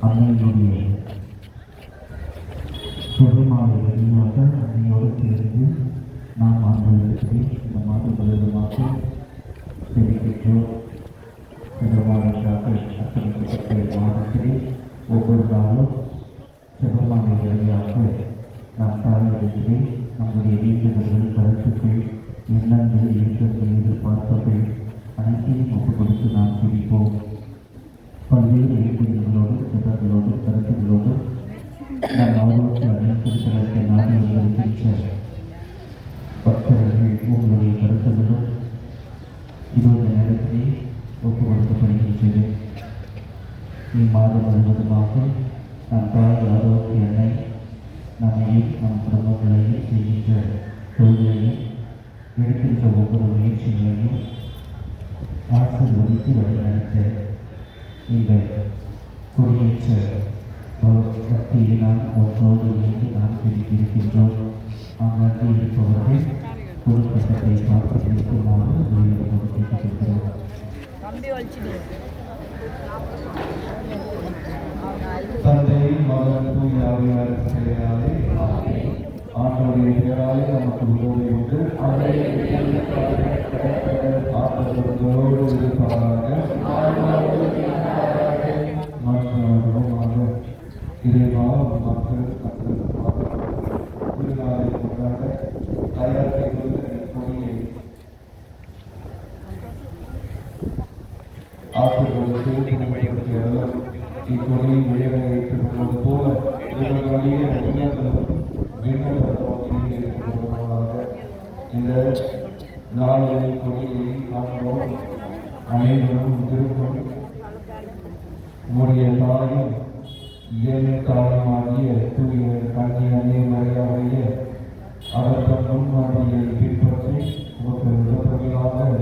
அன்னையினுடைய சுகமாக வெளியாக அன்னையோடு சேர்ந்து நாம் ஆண்டவருக்கு இந்த மாதம் முழுவதுமாக தெரிவிக்கின்றோம் இந்த அர்ப்பணிக்கப்பட்ட மாதத்திலே ஒவ்வொரு நாளும் சுகமாக வெளியாக நாம் தாழ்வதிலே நம்முடைய வேண்டுதல்கள் கருத்துக்கள் எண்ணங்கள் இயக்கங்கள் எதிர்பார்ப்புகள் அனைத்தையும் ஒப்புக் கொடுத்து நாம் பிடிப்போம் பல்வேறு வேண்டுதல்களோடு சிறர்களோடு கருத்துகளோடு நான் அவர்களுக்கு அனைத்து நாடு இருக்கின்ற பக்தர்கள் உங்களுடைய கருத்துகளும் இருபது நேரத்திலே ஒப்பு இம்மாதம் முழுவதுமாக நான் தாய் ஆரோக்கிய எண்ணெய் நம்மையும் நம் குடும்பங்களையும் செய்கின்ற தொழிலையும் எடுக்கின்ற ஒவ்வொரு முயற்சிகளையும் ஆசிர்வதித்து வழிநடத்த இந்த குடியேற்ற நாம் ஒன்றோடு இணைந்து நாம் பிரித்திருக்கின்றோம் அங்கே இருப்பவர்கள் குடும்பத்தை பார்த்து இருக்குமாறு கேட்டுக்கொள்கிறோம் தந்தை மகன் தூய் ஆவியார் பெயராலே ஆண்டவருடைய பெயராலே நமக்கு இறைவா மக்கள் மக்கள் திருநாளை கொண்டாட தயார் செய்வது கொடியை இக்கொடியை உயர வைத்துக் கொள்வது போல இவர்களுடைய இந்த நாளில் கொடியை காண்போம். அனைவரும் திருப்பம் உடைய தாயும் જેને કાળમાં આવીએ તુએ કાજી અને મર્યા હોઈએ અવતર બ્રહ્મા દિયે વિપત્તિ વકર વકર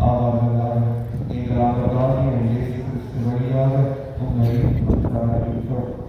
આવાજ એક રાત રાત ને યેસુ મર્યા તો મેરી પ્રકાર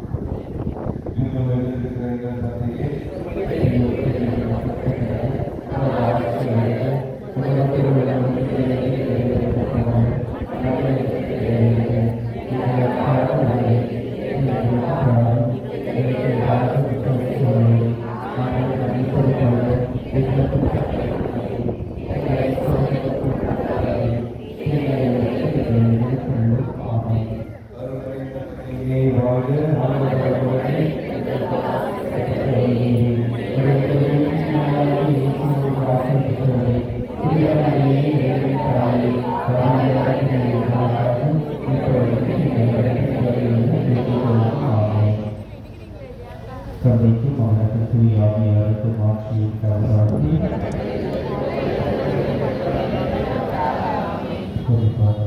தந்தைக்கும் அவர்கள் தூய் குறிப்பாக